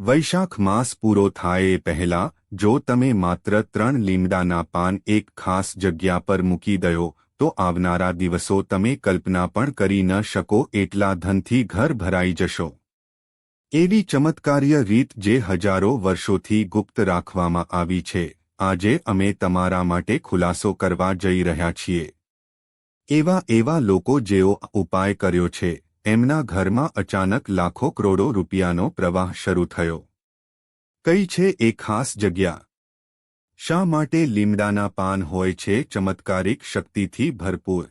વૈશાખ માસ પૂરો થાય એ પહેલાં, જો તમે માત્ર ત્રણ લીમડાના પાન એક ખાસ જગ્યા પર મૂકી દયો, તો આવનારા દિવસો તમે કલ્પના પણ કરી ન શકો એટલા ધનથી ઘર ભરાઈ જશો. એવી ચમત્કાર્ય રીત જે હજારો વર્ષોથી ગુપ્ત રાખવામાં આવી છે, આજે અમે તમારા માટે ખુલાસો કરવા જઈ રહ્યા છીએ. એવા એવા લોકો જેઓ ઉપાય કર્યો છે એમના ઘરમાં અચાનક લાખો કરોડો રૂપિયાનો પ્રવાહ શરૂ થયો. કઈ છે એ ખાસ જગ્યા? શા માટે લીમડાના પાન હોય છે ચમત્કારિક શક્તિથી ભરપૂર?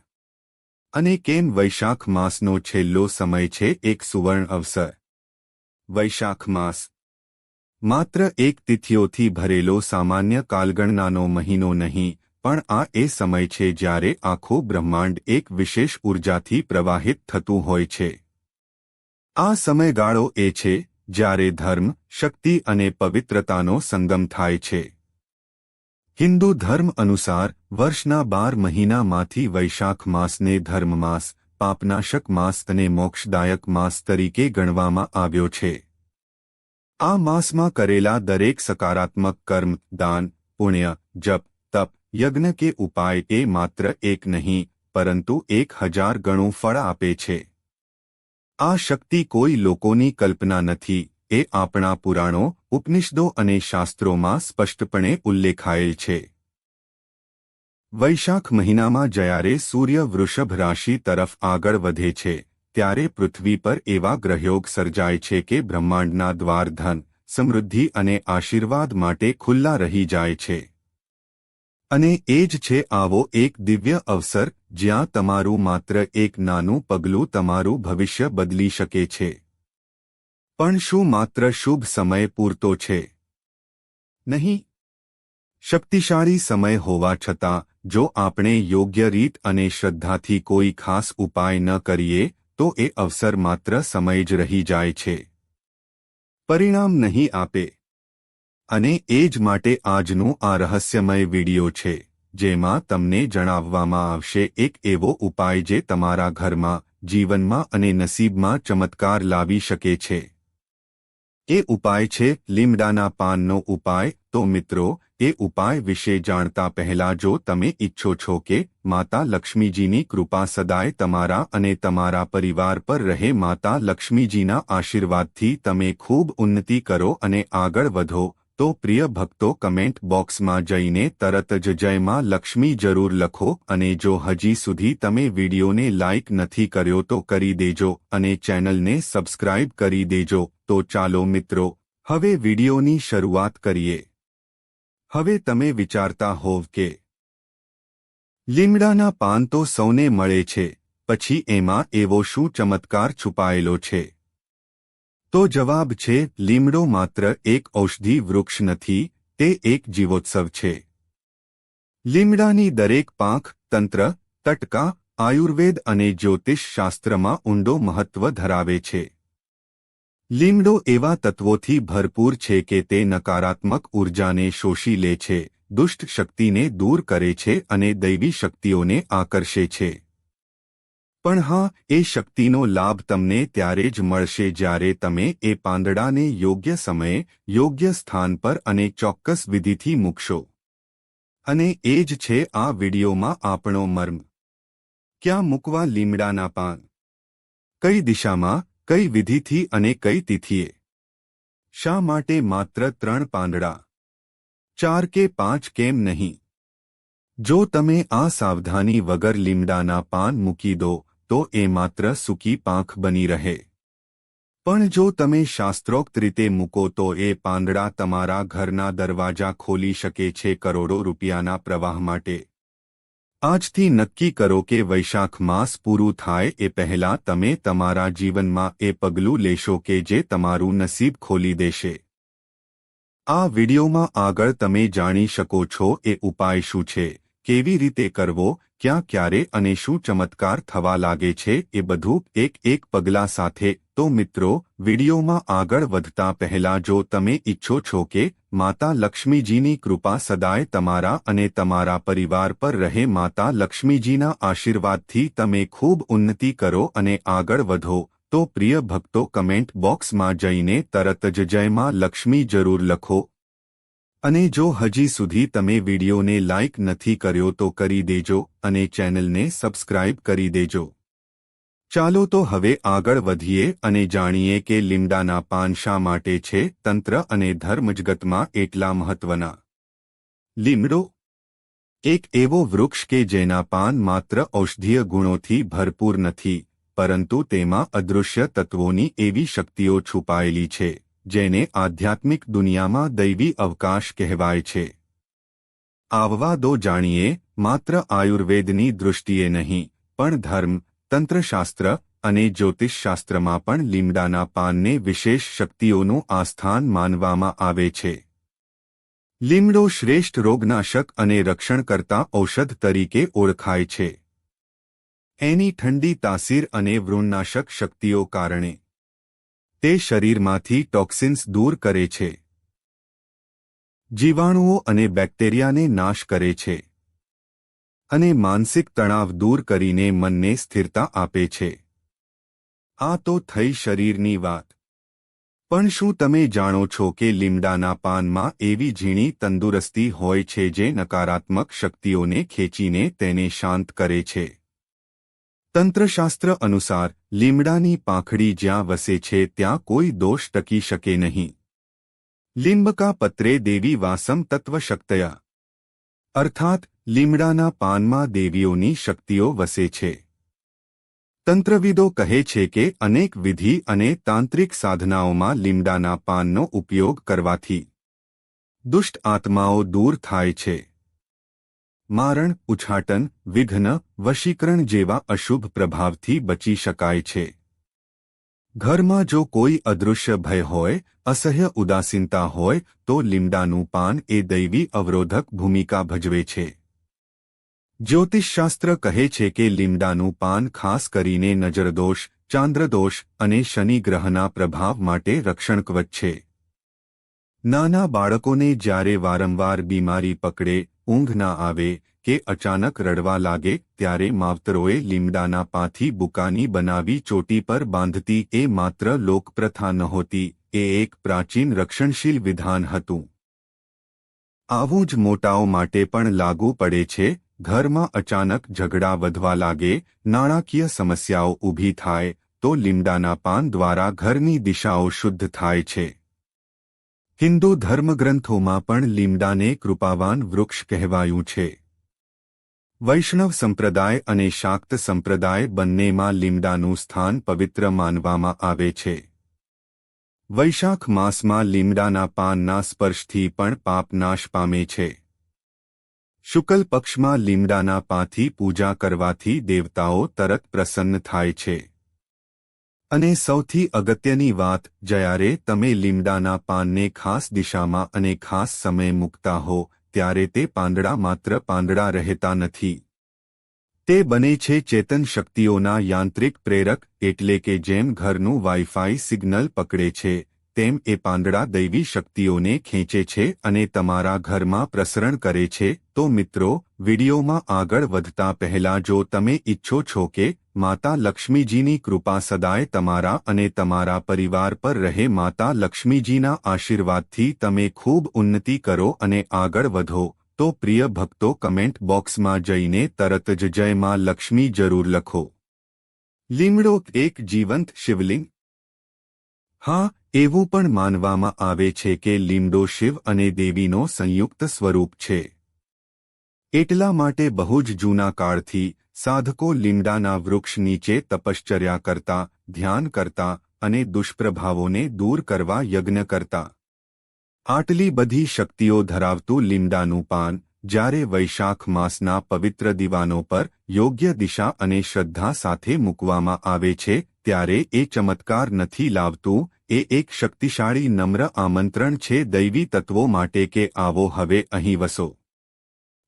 અને કેમ વૈશાખ માસનો છેલ્લો સમય છે એક સુવર્ણ અવસર? વૈશાખ માસ. માત્ર એક તિથિઓથી ભરેલો સામાન્ય કાલગણનાનો મહિનો નહીં પણ આ એ સમય છે જ્યારે આખું બ્રહ્માંડ એક વિશેષ ઉર્જાથી પ્રવાહિત થતું હોય છે. આ સમયગાળો એ છે જ્યારે ધર્મ, શક્તિ અને પવિત્રતાનો સંગમ થાય છે. હિન્દુ ધર્મ અનુસાર, વર્ષના બાર મહિનામાંથી વૈશાખ માસને ધર્મ માસ, પાપનાશક માસ અને મોક્ષદાયક માસ તરીકે ગણવામાં આવ્યો છે. આ માસમાં કરેલા દરેક સકારાત્મક કર્મ, દાન, પુણ્ય, જપ, તપ યજ્ઞ કે ઉપાય એ માત્ર એક નહીં, પરંતુ એક હજાર ગણું ફળ આપે છે. આ શક્તિ કોઈ લોકોની કલ્પના નથી, એ આપણા પુરાણો, ઉપનિષદો અને શાસ્ત્રોમાં સ્પષ્ટપણે ઉલ્લેખાયેલ છે. વૈશાખ મહિનામાં જ્યારે સૂર્ય વૃષભ રાશિ તરફ આગળ વધે છે, ત્યારે પૃથ્વી પર એવા ગ્રહયોગ સર્જાય છે કે બ્રહ્માંડના દ્વાર ધન, સમૃદ્ધિ અને આશીર્વાદ માટે ખુલ્લા રહી જાય છે. અને એ જ છે, આવો એક દિવ્ય અવસર, જ્યાં તમારું માત્ર એક નાનું પગલું તમારું ભવિષ્ય બદલી શકે છે. પણ શું માત્ર શુભ સમય પૂરતો છે? નહીં. શક્તિશાળી સમય હોવા છતાં, જો આપણે યોગ્ય રીત અને શ્રદ્ધાથી કોઈ ખાસ ઉપાય ન કરીએ, તો એ અવસર માત્ર સમય જ રહી જાય છે. પરિણામ નહીં આપે. અને એ જ માટે આજનું આ રહસ્યમય વિડિયો છે, જેમાં તમને જણાવવામાં આવશે એક એવો ઉપાય જે તમારા ઘરમાં, જીવનમાં અને નસીબમાં ચમત્કાર લાવી શકે છે. એ ઉપાય છે લીમડાના પાનનો ઉપાય. તો મિત્રો, એ ઉપાય વિશે જાણતા પહેલા જો તમે ઈચ્છો છો કે માતા લક્ષ્મીજીની કૃપા સદાય તમારા અને તમારા પરિવાર પર રહે, માતા લક્ષ્મીજીના આશીર્વાદથી તમે ખૂબ ઉન્નતિ કરો અને આગળ વધો. તો પ્રિય ભક્તો કમેન્ટ બોક્સમાં જઈને તરત જ જયમાં લક્ષ્મી જરૂર લખો અને જો હજી સુધી તમે વિડીયોને લાઇક નથી કર્યો તો કરી દેજો અને ચેનલને સબસ્ક્રાઇબ કરી દેજો. તો ચાલો મિત્રો, હવે વિડીયોની શરૂઆત કરીએ. હવે તમે વિચારતા હોવ કે લીમડાના પાન તો સૌને મળે છે, પછી એમાં એવો શું ચમત્કાર છુપાયેલો છે? તો જવાબ છે, લીમડો માત્ર એક ઔષધિ વૃક્ષ નથી, તે એક જીવોત્સવ છે. લીમડાની દરેક પાંખ, તંત્ર, તટકા, આયુર્વેદ અને જ્યોતિષ શાસ્ત્રમાં ઊંડો મહત્વ ધરાવે છે. લીમડો એવા તત્વોથી ભરપૂર છે કે તે નકારાત્મક ઉર્જાને શોષી લે છે, દુષ્ટ શક્તિને દૂર કરે છે અને દૈવી શક્તિઓને આકર્ષે છે. પણ હા, એ શક્તિનો લાભ તમને ત્યારે જ મળશે જ્યારે તમે એ પાંદડાને યોગ્ય સમયે, યોગ્ય સ્થાન પર અને ચોક્કસ વિધિથી મૂકશો. અને એ જ છે આ વિડીયોમાં આપણો મર્મ. ક્યાં મૂકવા લીમડાના પાન? કઈ દિશામાં, કઈ વિધિથી અને કઈ તિથિએ? શા માટે માત્ર ત્રણ પાંદડા? ચાર કે પાંચ કેમ નહીં? જો તમે આ સાવધાની વગર લીમડાના પાન મૂકી દો તો એ માત્ર સૂકી પાંખ બની રહે. પણ જો તમે શાસ્ત્રોક્ત રીતે મૂકો તો એ પાંદડા તમારા ઘરના દરવાજા ખોલી શકે છે કરોડો રૂપિયાના પ્રવાહ માટે. આજથી નક્કી કરો કે વૈશાખ માસ પૂરું થાય એ પહેલાં તમે તમારા જીવનમાં એ પગલું લેશો કે જે તમારું નસીબ ખોલી દેશે. આ વિડીયોમાં આગળ તમે જાણી શકો છો એ ઉપાય શું છે. કેવી રીતે કરવો, ક્યાં ક્યારે અને શું ચમત્કાર થવા લાગે છે, એ બધું એક એક પગલા સાથે. તો મિત્રો, વિડીયોમાં આગળ વધતા પહેલા જો તમે ઈચ્છો છો કે માતા લક્ષ્મીજીની કૃપા સદાય તમારા અને તમારા પરિવાર પર રહે, માતા લક્ષ્મીજીના આશીર્વાદથી તમે ખૂબ ઉન્નતિ કરો અને આગળ વધો, તો પ્રિય ભક્તો કમેન્ટ બોક્સમાં જઈને તરત જ જયમાં લક્ષ્મી જરૂર લખો. અને જો હજી સુધી તમે વિડીયોને લાઇક નથી કર્યો તો કરી દેજો અને ચેનલને સબસ્ક્રાઇબ કરી દેજો. ચાલો તો હવે આગળ વધીએ અને જાણીએ કે લીમડાના પાન શા માટે છે, તંત્ર અને ધર્મજગતમાં એટલા મહત્વના. લીમડો એક એવો વૃક્ષ કે જેના પાન માત્ર ઔષધીય ગુણોથી ભરપૂર નથી, પરંતુ તેમાં અદૃશ્ય તત્વોની એવી શક્તિઓ છુપાયેલી છે. જેને આધ્યાત્મિક દુનિયામાં દૈવી અવકાશ કહેવાય છે. આવવા દો જાણીએ, માત્ર આયુર્વેદની દૃષ્ટિએ નહીં, પણ ધર્મ, તંત્રશાસ્ત્ર અને જ્યોતિષશાસ્ત્રમાં પણ લીમડાના પાનને વિશેષ શક્તિઓનું આસ્થાન માનવામાં આવે છે. લીમડો શ્રેષ્ઠ રોગનાશક અને રક્ષણકર્તા ઔષધ તરીકે ઓળખાય છે. એની ઠંડી તાસીર અને વૃણનાશક શક્તિઓ કારણે તે શરીરમાંથી ટોક્સિન્સ દૂર કરે છે. જીવાણુઓ અને બેક્ટેરિયાને નાશ કરે છે. અને માનસિક તણાવ દૂર કરીને મનને સ્થિરતા આપે છે. આ તો થઈ શરીરની વાત. પણ શું તમે જાણો છો કે લીમડાના પાનમાં એવી ઝીણી તંદુરસ્તી હોય છે જે નકારાત્મક શક્તિઓને ખેંચીને તેને શાંત કરે છે? તંત્રશાસ્ત્ર અનુસાર લીમડાની પાંખડી જ્યાં વસે છે ત્યાં કોઈ દોષ ટકી શકે નહીં. લીંબકા પત્રે દેવી વાસમ તત્વ શક્તયા અર્થાત, લીમડાના પાનમાં દેવીઓની શક્તિઓ વસે છે. તંત્રવિદો કહે છે કે અનેક વિધિ અને તાંત્રિક સાધનાઓમાં લીમડાના પાનનો ઉપયોગ કરવાથી દુષ્ટ આત્માઓ દૂર થાય છે. મારણ, ઉછાટન, વિઘ્ન, વશીકરણ જેવા અશુભ પ્રભાવથી બચી શકાય છે. ઘરમાં જો કોઈ અદૃશ્ય ભય હોય, અસહ્ય ઉદાસીનતા હોય, તો લીમડાનું પાન એ દૈવી અવરોધક ભૂમિકા ભજવે છે. જ્યોતિષશાસ્ત્ર કહે છે કે લીમડાનું પાન ખાસ કરીને નજરદોષ, ચાંદ્રદોષ અને શનિગ્રહના પ્રભાવ માટે રક્ષણકવચ છે. નાના બાળકોને જ્યારે વારંવાર બીમારી પકડે ઊંઘ ના આવે કે અચાનક રડવા લાગે ત્યારે માવતરોએ લીમડાના પાથી બુકાની બનાવી ચોટી પર બાંધતી એ માત્ર લોકપ્રથા નહોતી, એ એક પ્રાચીન રક્ષણશીલ વિધાન હતું. આવું જ મોટાઓ માટે પણ લાગુ પડે છે, ઘરમાં અચાનક ઝઘડા વધવા લાગે, નાણાકીય સમસ્યાઓ ઊભી થાય, તો લીમડાના પાન દ્વારા ઘરની દિશાઓ શુદ્ધ થાય છે. હિન્દુ ધર્મગ્રંથોમાં પણ લીમડાને કૃપાવાન વૃક્ષ કહેવાયું છે. વૈષ્ણવ સંપ્રદાય અને શાક્ત સંપ્રદાય બંનેમાં લીમડાનું સ્થાન પવિત્ર માનવામાં આવે છે. વૈશાખ માસમાં લીમડાના પાનના સ્પર્શથી પણ પાપ નાશ પામે છે. શુકલ પક્ષમાં લીમડાના પાથી પૂજા કરવાથી દેવતાઓ તરત પ્રસન્ન થાય છે. અને સૌથી અગત્યની વાત જ્યારે તમે લીમડાના પાનને ખાસ દિશામાં અને ખાસ સમય મૂકતા હો, ત્યારે તે પાંદડા માત્ર પાંદડા રહેતા નથી. તે બને છે ચેતન શક્તિઓના યાંત્રિક પ્રેરક, એટલે કે જેમ ઘરનું વાઇફાઈ સિગ્નલ પકડે છે, તેમ એ પાંદડા દૈવી શક્તિઓને ખેંચે છે અને તમારા ઘરમાં પ્રસરણ કરે છે. તો મિત્રો, વિડીયોમાં આગળ વધતા પહેલા જો તમે ઈચ્છો છો કે માતા લક્ષ્મીજીની કૃપા સદાય તમારા અને તમારા પરિવાર પર રહે. માતા લક્ષ્મીજીના આશીર્વાદથી તમે ખૂબ ઉન્નતિ કરો અને આગળ વધો. તો પ્રિય ભક્તો કમેન્ટ બોક્સમાં જઈને તરત જ જય માં લક્ષ્મી જરૂર લખો. લીમડો એક જીવંત શિવલિંગ. હા, એવું પણ માનવામાં આવે છે કે લીમડો શિવ અને દેવીનો સંયુક્ત સ્વરૂપ છે. એટલા માટે બહુ જ જૂના કાળથી સાધકો લીમડાના વૃક્ષ નીચે તપશ્ચર્યા કરતા, ધ્યાન કરતા અને દુષ્પ્રભાવોને દૂર કરવા યજ્ઞ કરતા. આટલી બધી શક્તિઓ ધરાવતું લીમડાનું પાન જ્યારે વૈશાખ માસના પવિત્ર દિવાનો પર યોગ્ય દિશા અને શ્રદ્ધા સાથે મૂકવામાં આવે છે, ત્યારે એ ચમત્કાર નથી લાવતું, એ એક શક્તિશાળી નમ્ર આમંત્રણ છે દૈવી તત્વો માટે કે આવો હવે અહીં વસો.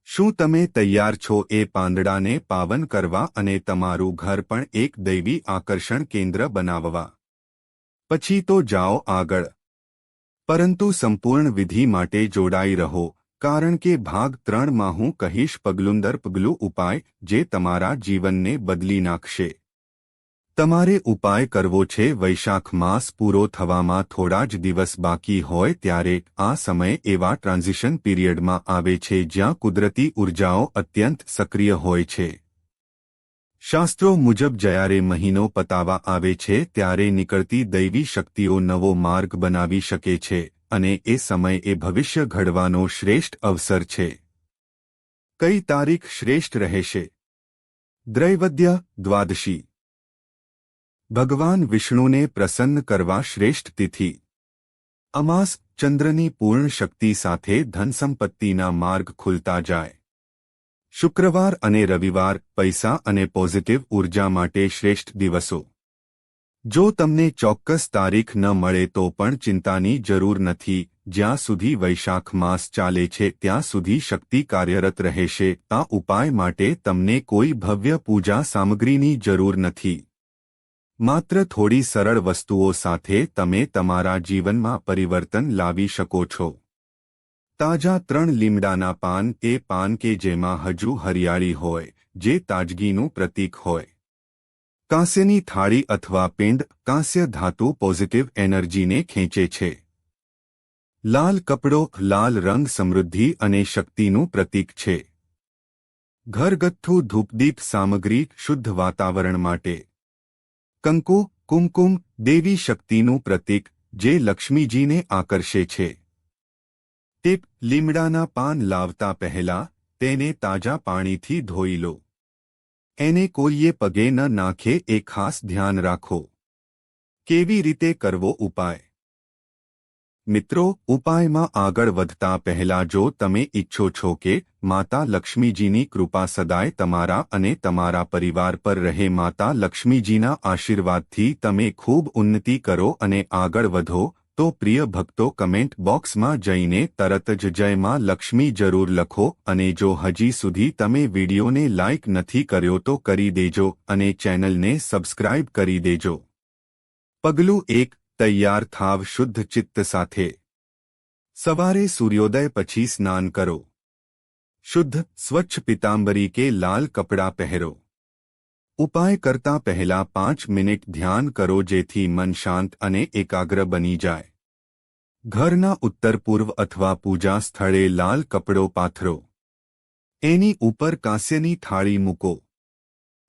શું તમે તૈયાર છો એ પાંદડાને પાવન કરવા અને તમારું ઘર પણ એક દૈવી આકર્ષણ કેન્દ્ર બનાવવા? પછી તો જાઓ આગળ. પરંતુ સંપૂર્ણ વિધિ માટે જોડાઈ રહો, કારણ કે ભાગ ત્રણમાં હું કહીશ પગલુંદર પગલું ઉપાય, જે તમારા જીવનને બદલી નાખશે. તમારે ઉપાય કરવો છે વૈશાખ માસ પૂરો થવામાં થોડા જ દિવસ બાકી હોય ત્યારે આ સમય એવા ટ્રાન્ઝિશન પીરિયડમાં આવે છે જ્યાં કુદરતી ઉર્જાઓ અત્યંત સક્રિય હોય છે. શાસ્ત્રો મુજબ જ્યારે મહિનો પતાવા આવે છે ત્યારે નીકળતી દૈવી શક્તિઓ નવો માર્ગ બનાવી શકે છે અને એ સમય એ ભવિષ્ય ઘડવાનો શ્રેષ્ઠ અવસર છે. કઈ તારીખ શ્રેષ્ઠ રહેશે? દ્રૈવદ્ય દ્વાદશી ભગવાન વિષ્ણુને પ્રસન્ન કરવા શ્રેષ્ઠ તિથિ. અમાસ ચંદ્રની પૂર્ણ શક્તિ સાથે ધનસંપત્તિના માર્ગ ખુલતા જાય. શુક્રવાર અને રવિવાર પૈસા અને પોઝિટિવ ઊર્જા માટે શ્રેષ્ઠ દિવસો. જો તમને ચોક્કસ તારીખ ન મળે તો પણ ચિંતાની જરૂર નથી, જ્યાં સુધી વૈશાખ માસ ચાલે છે ત્યાં સુધી શક્તિ કાર્યરત રહેશે આ ઉપાય માટે તમને કોઈ ભવ્ય પૂજા સામગ્રીની જરૂર નથી. માત્ર થોડી સરળ વસ્તુઓ સાથે તમે તમારા જીવનમાં પરિવર્તન લાવી શકો છો. તાજા ત્રણ લીમડાના પાન એ પાન કે જેમાં હજુ હરિયાળી હોય, જે તાજગીનું પ્રતીક હોય. કાંસ્યની થાળી અથવા પિંડ કાંસ્ય ધાતુ પોઝિટિવ એનર્જીને ખેંચે છે. લાલ કપડો લાલ રંગ સમૃદ્ધિ અને શક્તિનું પ્રતીક છે. ઘરગથ્થુ ધૂપદીપ સામગ્રી શુદ્ધ વાતાવરણ માટે. કંકુ, કુમકુમ, દેવી શક્તિનું પ્રતીક, જે લક્ષ્મીજીને આકર્ષે છે. ટીપ, લીમડાના પાન લાવતા પહેલા તેને તાજા પાણીથી ધોઈ લો. એને કોઈએ પગે ન નાખે એ ખાસ ધ્યાન રાખો. કેવી રીતે કરવો ઉપાય? મિત્રો, ઉપાયમાં આગળ વધતા પહેલા જો તમે ઇચ્છો છો કે માતા લક્ષ્મીજીની કૃપા સદાય તમારા અને તમારા પરિવાર પર રહે, માતા લક્ષ્મીજીના આશીર્વાદથી તમે ખૂબ ઉન્નતિ કરો અને આગળ વધો, તો પ્રિય ભક્તો કમેન્ટ બોક્સમાં જઈને તરત જ જયમાં લક્ષ્મી જરૂર લખો અને જો હજી સુધી તમે વિડીયોને લાઇક નથી કર્યો તો કરી દેજો અને ચેનલને સબસ્ક્રાઇબ કરી દેજો. પગલું એક તૈયાર થાવ શુદ્ધ ચિત્ત સાથે. સવારે સૂર્યોદય પછી સ્નાન કરો. શુદ્ધ, સ્વચ્છ પિતાંબરી કે લાલ કપડાં પહેરો. ઉપાય કરતા પહેલા પાંચ મિનિટ ધ્યાન કરો જેથી મન શાંત અને એકાગ્ર બની જાય. ઘરના ઉત્તર પૂર્વ અથવા પૂજા સ્થળે લાલ કપડો પાથરો. એની ઉપર કાંસ્યની થાળી મૂકો.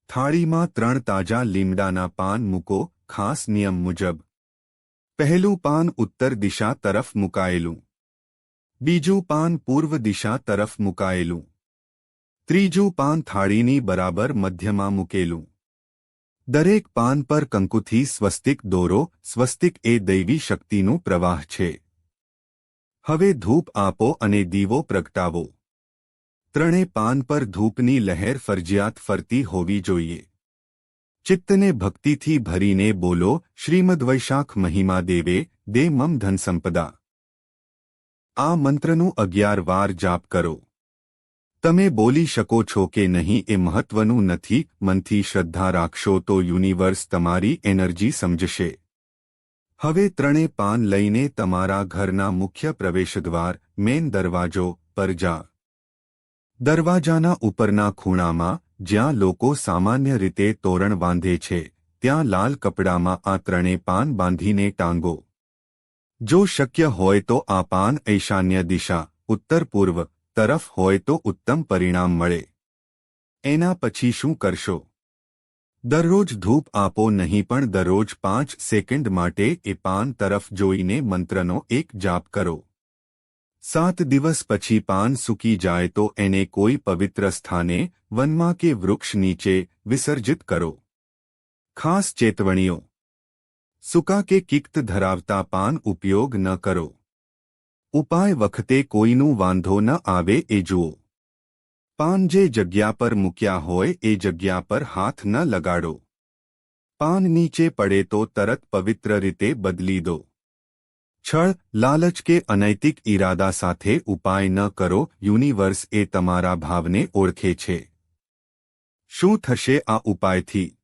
થાળીમાં ત્રણ તાજા લીમડાના પાન મૂકો, ખાસ નિયમ મુજબ. પહેલું પાન ઉત્તર દિશા તરફ મુકાયેલું. બીજું પાન પૂર્વ દિશા તરફ મુકાયેલું. ત્રીજું પાન થાળીની બરાબર મધ્યમાં મૂકેલું. દરેક પાન પર કંકુથી સ્વસ્તિક દોરો, સ્વસ્તિક એ દૈવી શક્તિનું પ્રવાહ છે. હવે ધૂપ આપો અને દીવો પ્રગટાવો. ત્રણે પાન પર ધૂપની લહેર ફરજિયાત ફરતી હોવી જોઈએ. ચિત્તને ભક્તિથી ભરીને બોલો, શ્રીમદ્વૈશાખ મહિમા દેવે, દે મમ ધનસંપદા. આ મંત્રનું અગિયાર વાર જાપ કરો. તમે બોલી શકો છો કે નહીં એ મહત્વનું નથી, મનથી શ્રદ્ધા રાખશો તો યુનિવર્સ તમારી એનર્જી સમજશે. હવે ત્રણે પાન લઈને તમારા ઘરના મુખ્ય પ્રવેશદ્વાર, મેન દરવાજો પર જા. દરવાજાના ઉપરના ખૂણામાં જ્યાં લોકો સામાન્ય રીતે તોરણ બાંધે છે, ત્યાં લાલ કપડામાં આ ત્રણે પાન બાંધીને ટાંગો. જો શક્ય હોય તો આ પાન ઈશાન્ય દિશા, ઉત્તર પૂર્વ તરફ હોય તો ઉત્તમ પરિણામ મળે. એના પછી શું કરશો? દરરોજ ધૂપ આપો નહીં પણ દરરોજ પાંચ સેકન્ડ માટે એ પાન તરફ જોઈને મંત્રનો એક જાપ કરો. સાત દિવસ પછી પાન સૂકી જાય તો એને કોઈ પવિત્ર સ્થાને, વનમાં કે વૃક્ષ નીચે, વિસર્જિત કરો. ખાસ ચેતવણીઓ. સૂકા કે કિક્ત ધરાવતા પાન ઉપયોગ ન કરો. ઉપાય વખતે કોઈનું વાંધો ન આવે એ જુઓ. પાન જે જગ્યા પર મૂક્યા હોય એ જગ્યા પર હાથ ન લગાડો. પાન નીચે પડે તો તરત પવિત્ર રીતે બદલી દો. છળ લાલચ કે અનૈતિક ઈરાદા સાથે ઉપાય ન કરો, યુનિવર્સ એ તમારા ભાવને ઓળખે છે. શું થશે આ ઉપાયથી?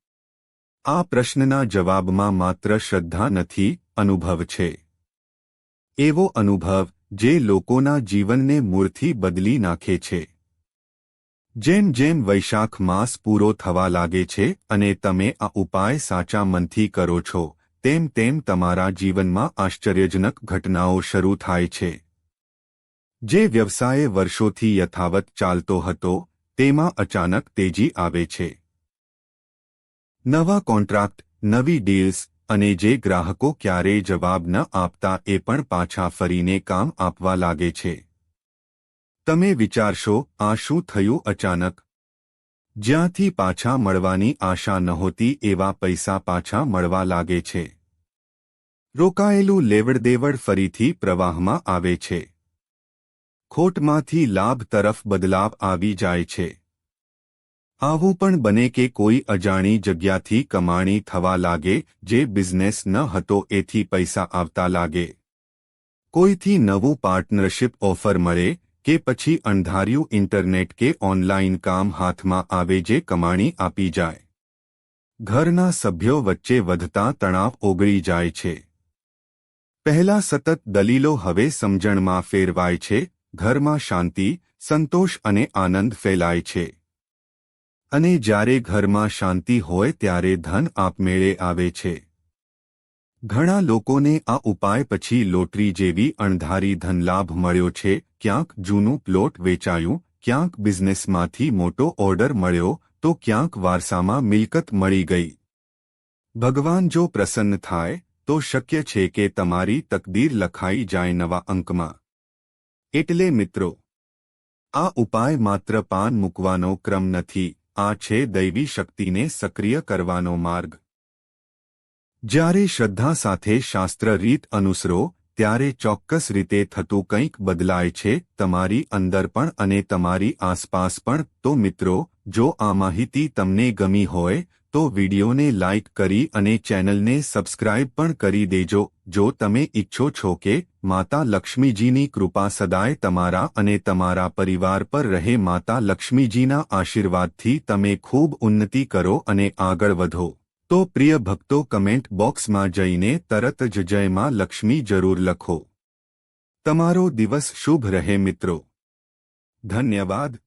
આ પ્રશ્નના જવાબમાં માત્ર શ્રદ્ધા નથી, અનુભવ છે. એવો અનુભવ, જે લોકોના જીવનને મૂળથી બદલી નાખે છે. જેમ જેમ વૈશાખ માસ પૂરો થવા લાગે છે, અને તમે આ ઉપાય સાચા મનથી કરો છો. તેમ તેમ તમારા જીવનમાં આશ્ચર્યજનક ઘટનાઓ શરૂ થાય છે. જે વ્યવસાય વર્ષોથી યથાવત ચાલતો હતો, તેમાં અચાનક તેજી આવે છે. નવા કોન્ટ્રાક્ટ, નવી ડીલ્સ અને જે ગ્રાહકો ક્યારેય જવાબ ન આપતા એ પણ પાછા ફરીને કામ આપવા લાગે છે. તમે વિચારશો, આ શું થયું અચાનક? જ્યાંથી પાછા મળવાની આશા નહોતી એવા પૈસા પાછા મળવા લાગે છે. રોકાયેલું લેવડદેવડ ફરીથી પ્રવાહમાં આવે છે. ખોટમાંથી લાભ તરફ બદલાવ આવી જાય છે. આવું પણ બને કે કોઈ અજાણી જગ્યાથી કમાણી થવા લાગે જે બિઝનેસ ન હતો એથી પૈસા આવતા લાગે. કોઈથી નવું પાર્ટનરશિપ ઓફર મળે કે પછી અણધાર્યું ઇન્ટરનેટ કે ઓનલાઇન કામ હાથમાં આવે જે કમાણી આપી જાય. ઘરના સભ્યો વચ્ચે વધતા તણાવ ઓગળી જાય છે. પહેલા સતત દલીલો હવે સમજણમાં ફેરવાય છે, ઘરમાં શાંતિ, સંતોષ અને આનંદ ફેલાય છે. અને જ્યારે ઘરમાં શાંતિ હોય ત્યારે ધન આપમેળે આવે છે. ઘણા લોકોને આ ઉપાય પછી લોટરી જેવી અણધારી ધનલાભ મળ્યો છે. ક્યાંક જૂનું પ્લોટ વેચાયું, ક્યાંક બિઝનેસમાંથી મોટો ઓર્ડર મળ્યો, તો ક્યાંક વારસામાં મિલકત મળી ગઈ. ભગવાન જો પ્રસન્ન થાય, તો શક્ય છે કે તમારી તકદીર લખાઈ જાય નવા અંકમાં. એટલે મિત્રો, આ ઉપાય માત્ર પાન મૂકવાનો ક્રમ નથી, આ છે દૈવી શક્તિને સક્રિય કરવાનો માર્ગ. જ્યારે શ્રદ્ધા સાથે શાસ્ત્ર રીત અનુસરો, ત્યારે ચોક્કસ રીતે થતું કંઈક બદલાય છે, તમારી અંદર પણ અને તમારી આસપાસ પણ. તો મિત્રો, જો આ માહિતી તમને ગમી હોય, તો વિડિયોને લાઇક કરી અને ચેનલને સબસ્ક્રાઇબ પણ કરી દેજો. જો તમે ઈચ્છો છો કે માતા લક્ષ્મીજીની કૃપા સદાય તમારા અને તમારા પરિવાર પર રહે, માતા લક્ષ્મીજીના આશીર્વાદથી તમે ખૂબ ઉન્નતિ કરો અને આગળ વધો. તો પ્રિય ભક્તો કમેન્ટ બોક્સમાં જઈને તરત જ જયમાં લક્ષ્મી જરૂર લખો. તમારો દિવસ શુભ રહે મિત્રો. ધન્યવાદ.